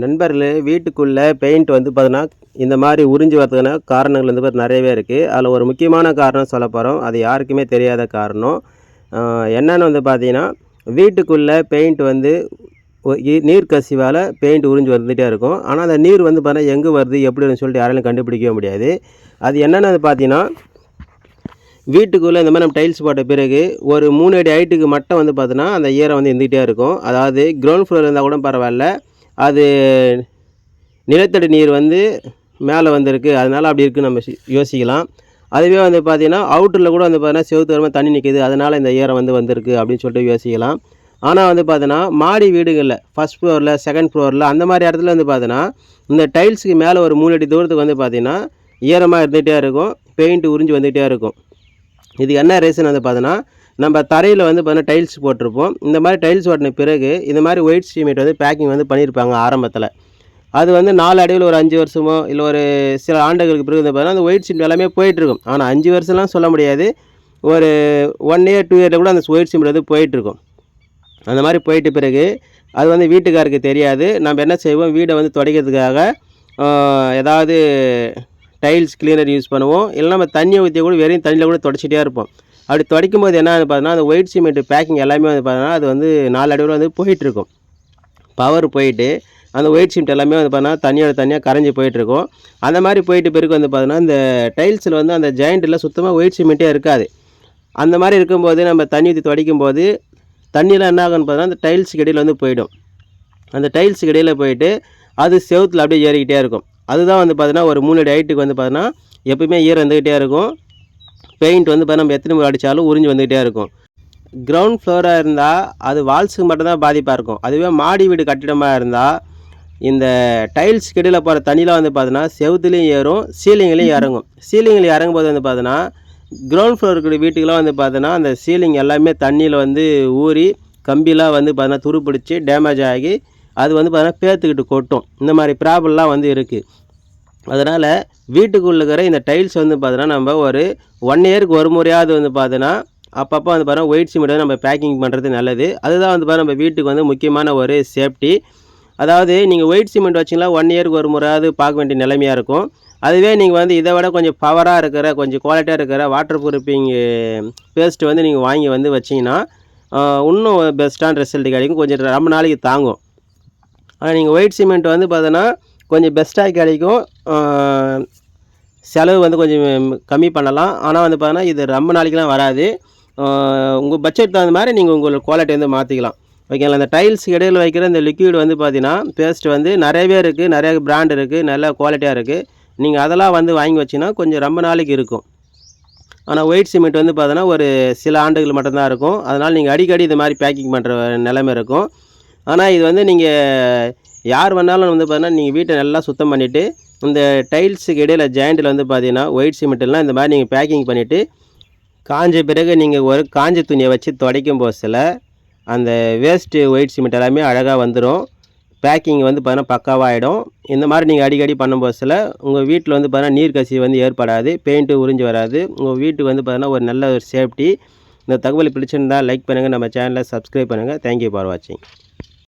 நண்பர்களே வீட்டுக்குள்ளே பெயிண்ட் வந்து பார்த்தீங்கன்னா இந்த மாதிரி உறிஞ்சி வரதுக்கான காரணங்கள் வந்து பார்த்து நிறையவே இருக்குது அதில் ஒரு முக்கியமான காரணம் சொல்ல போகிறோம் அது யாருக்குமே தெரியாத காரணம். என்னென்னு வந்து பார்த்தீங்கன்னா வீட்டுக்குள்ளே பெயிண்ட் வந்து நீர் கசிவால் பெயிண்ட் உறிஞ்சி வந்துகிட்டே இருக்கும். ஆனால் அந்த நீர் வந்து பார்த்தீங்கன்னா எங்கே வருது எப்படின்னு சொல்லிட்டு யாராலும் கண்டுபிடிக்கவே முடியாது. அது என்னென்னு வந்து பார்த்தீங்கன்னா வீட்டுக்குள்ளே இந்த மாதிரி நம்ம டைல்ஸ் போட்ட பிறகு ஒரு மூணு அடி ஹைட்டுக்கு மட்டும் வந்து பார்த்தோன்னா அந்த ஈரம் வந்து இருந்துகிட்டே இருக்கும். அதாவது கிரவுண்ட் ஃப்ளோர் இருந்தால் கூட பரவாயில்ல. அது நிலத்தடி நீர் வந்து மேலே வந்திருக்கு. அதனால் அப்படி இருக்குன்னு நம்ம யோசிக்கலாம். அதுவே வந்து பார்த்திங்கன்னா அவுட்டரில் கூட வந்து பார்த்தீங்கன்னா செவுத்து வரமாக தண்ணி நிற்கிது அதனால் இந்த ஈரம் வந்து வந்திருக்கு அப்படின்னு சொல்லிட்டு யோசிக்கலாம். ஆனால் வந்து பார்த்தீங்கன்னா மாடி வீடுகளில் ஃபஸ்ட் ஃப்ளோரில் செகண்ட் ஃப்ளோரில் அந்த மாதிரி இடத்துல வந்து பார்த்தீங்கன்னா இந்த டைல்ஸுக்கு மேலே ஒரு மூணு அடி தூரத்துக்கு வந்து பார்த்திங்கன்னா ஈரமாக இருந்துகிட்டே இருக்கும். பெயிண்ட் உறிஞ்சி வந்துகிட்டே இருக்கும். இது என்ன ரீசன் வந்து பார்த்தோன்னா நம்ம தரையில் வந்து பார்த்தீங்கன்னா டைல்ஸ் போட்டிருப்போம். இந்த மாதிரி டைல்ஸ் ஓட்டின பிறகு இந்த மாதிரி ஒயிட் ஸ்டீமேட் வந்து பேக்கிங் வந்து பண்ணியிருப்பாங்க ஆரம்பத்தில். அது வந்து நாலு அடியில் ஒரு அஞ்சு வருஷமோ இல்லை ஒரு சில ஆண்டுகளுக்கு பிறகு வந்து பார்த்தீங்கன்னா அந்த ஒயிட் சிமெண்ட் எல்லாமே போயிட்டுருக்கும். ஆனால் அஞ்சு வருஷம்லாம் சொல்ல முடியாது. ஒரு ஒன் இயர் டூ இயரில் கூட அந்த ஒயிட் சிமெண்ட் வந்து போயிட்டுருக்கும். அந்த மாதிரி போயிட்ட பிறகு அது வந்து வீட்டுக்காருக்கு தெரியாது. நம்ம என்ன செய்வோம்? வீடை வந்து துடைக்கிறதுக்காக ஏதாவது டைல்ஸ் கிளீனர் யூஸ் பண்ணுவோம். இல்லை நம்ம தண்ணியை ஊற்றி கூட வெறும் தண்ணியில் கூட துடைச்சிட்டே இருப்போம். அப்படி துடைக்கும் போது என்ன பார்த்தீங்கன்னா அந்த ஒயிட் சிமெண்ட் பேக்கிங் எல்லாமே வந்து பார்த்தீங்கன்னா அது வந்து நாலு அடிவில் வந்து போயிட்டுருக்கும். பவர் போயிட்டு அந்த ஒயிட் சிமெண்ட் எல்லாமே வந்து பார்த்தீங்கன்னா தண்ணியோட தனியாக கரைஞ்சி போயிட்டுருக்கும். அந்த மாதிரி போயிட்டு பிறகு வந்து பார்த்தீங்கன்னா இந்த டைல்ஸில் வந்து அந்த ஜாயிண்ட்டில் சுத்தமாக ஒயிட் சிமெண்ட்டே இருக்காது. அந்த மாதிரி இருக்கும்போது நம்ம தண்ணி ஊற்றி துடைக்கும் போது தண்ணியில் என்ன ஆகும்னு பார்த்தீங்கன்னா அந்த டைல்ஸுக்கு இடையில் வந்து போயிடும். அந்த டைல்ஸுக்கு இடையில் போயிட்டு அது செவத்தில் அப்படியே ஏறிக்கிட்டே இருக்கும். அதுதான் வந்து பார்த்தீங்கன்னா ஒரு மூணு அடி ஹைட்டுக்கு வந்து பார்த்தீங்கன்னா எப்பயுமே ஈரம் இருந்துக்கிட்டே இருக்கும். பெயிண்ட் வந்து பார்த்தா நம்ம எத்தனை முறை அடித்தாலும் உறிஞ்சி வந்துக்கிட்டே இருக்கும். கிரவுண்ட் ஃப்ளோராக இருந்தால் அது வால்ஸுக்கு மட்டும்தான் பாதிப்பாக இருக்கும். அதுவே மாடி வீடு கட்டிடமாக இருந்தால் இந்த டைல்ஸ் இடையில் போகிற தண்ணிலாம் வந்து பார்த்தீங்கன்னா செவுத்துலேயும் ஏறும் சீலிங்லேயும் இறங்கும். சீலிங்கில் இறங்கும்போது வந்து பார்த்தீங்கன்னா கிரவுண்ட் ஃப்ளோர் இருக்கிற வீட்டுக்கெலாம் வந்து பார்த்தீங்கன்னா அந்த சீலிங் எல்லாமே தண்ணியில் வந்து ஊறி கம்பிலாம் வந்து பார்த்தீங்கன்னா துருப்பிடிச்சு டேமேஜ் ஆகி அது வந்து பார்த்தீங்கன்னா பேத்துக்கிட்டு கொட்டும். இந்த மாதிரி ப்ராப்ளம்லாம் வந்து இருக்குது அதனால் வீட்டுக்குள்ளே இருக்கிற இந்த டைல்ஸ் வந்து பார்த்தோன்னா நம்ம ஒரு ஒன் இயருக்கு ஒரு முறையாவது வந்து பார்த்தோன்னா அப்பப்போ வந்து பாருங்கள் ஒயிட் சிமெண்ட் வந்து நம்ம பேக்கிங் பண்ணுறது நல்லது. அதுதான் வந்து பாருங்கள் நம்ம வீட்டுக்கு வந்து முக்கியமான ஒரு சேஃப்டி அதாவது நீங்கள் ஒயிட் சிமெண்ட் வச்சிங்களா ஒன் இயருக்கு ஒரு முறையாவது பார்க்க வேண்டிய நிலைமையாக இருக்கும். அதுவே நீங்கள் வந்து இதை விட கொஞ்சம் பவராக இருக்கிற கொஞ்சம் குவாலிட்டியாக இருக்கிற வாட்டர் ப்ரூஃபிங் பேஸ்ட் வந்து நீங்கள் வாங்கி வந்து வச்சிங்கன்னா இன்னும் பெஸ்ட்டான ரிசல்ட் கிடைக்கும். கொஞ்சம் ரொம்ப நாளைக்கு தாங்கும். ஆனால் நீங்கள் ஒயிட் சிமெண்ட் வந்து பார்த்தோன்னா கொஞ்சம் பெஸ்ட்டாக கிடைக்கும். செலவு வந்து கொஞ்சம் கம்மி பண்ணலாம். ஆனால் வந்து பார்த்தீங்கன்னா இது ரொம்ப நாளைக்கெலாம் வராது. உங்கள் பட்ஜெட் தகுந்த மாதிரி நீங்கள் உங்களோட குவாலிட்டி வந்து மாற்றிக்கலாம் ஓகேங்களா அந்த டைல்ஸ் இடையில் வைக்கிற இந்த லிக்விட் வந்து பார்த்தீங்கன்னா பேஸ்ட் வந்து நிறையவே இருக்குது நிறைய பிராண்ட் இருக்குது நல்ல குவாலிட்டியாக இருக்குது நீங்கள் அதெல்லாம் வந்து வாங்கி வச்சிங்கன்னா கொஞ்சம் ரொம்ப நாளைக்கு இருக்கும். ஆனால் ஒயிட் சிமெண்ட் வந்து பார்த்தோன்னா ஒரு சில ஆண்டுகள் மட்டும்தான் இருக்கும். அதனால் நீங்கள் அடிக்கடி இது மாதிரி பேக்கிங் பண்ணுற நிலைமை இருக்கும். ஆனால் இது வந்து நீங்கள் யார் வேணாலும் வந்து பார்த்தீங்கன்னா நீங்கள் வீட்டை நல்லா சுத்தம் பண்ணிவிட்டு இந்த டைல்ஸுக்கு இடையில் ஜாயிண்டில் வந்து பார்த்தீங்கன்னா ஒயிட் சிமெண்ட்லாம் இந்த மாதிரி நீங்கள் பேக்கிங் பண்ணிவிட்டு காஞ்ச பிறகு நீங்கள் ஒரு காஞ்ச துணியை வச்சு துடைக்கும் போசில் அந்த வேஸ்ட்டு ஒயிட் சிமெண்ட் எல்லாமே அழகாக வந்துடும் பேக்கிங் வந்து பார்த்தீங்கன்னா பக்காவாகிடும் இந்த மாதிரி நீங்கள் அடிக்கடி பண்ணும் போசில் உங்கள் வீட்டில் வந்து பார்த்தீங்கன்னா நீர் கசிவு வந்து ஏற்படாது பெயிண்ட்டு உறிஞ்சு வராது. உங்கள் வீட்டுக்கு வந்து பார்த்தீங்கன்னா ஒரு நல்ல ஒரு சேஃப்டி இந்த தகவல் பிடிச்சிருந்தால் லைக் பண்ணுங்கள் நம்ம சேனலை சப்ஸ்கிரைப் பண்ணுங்கள் தேங்க்யூ ஃபார் வாட்சிங்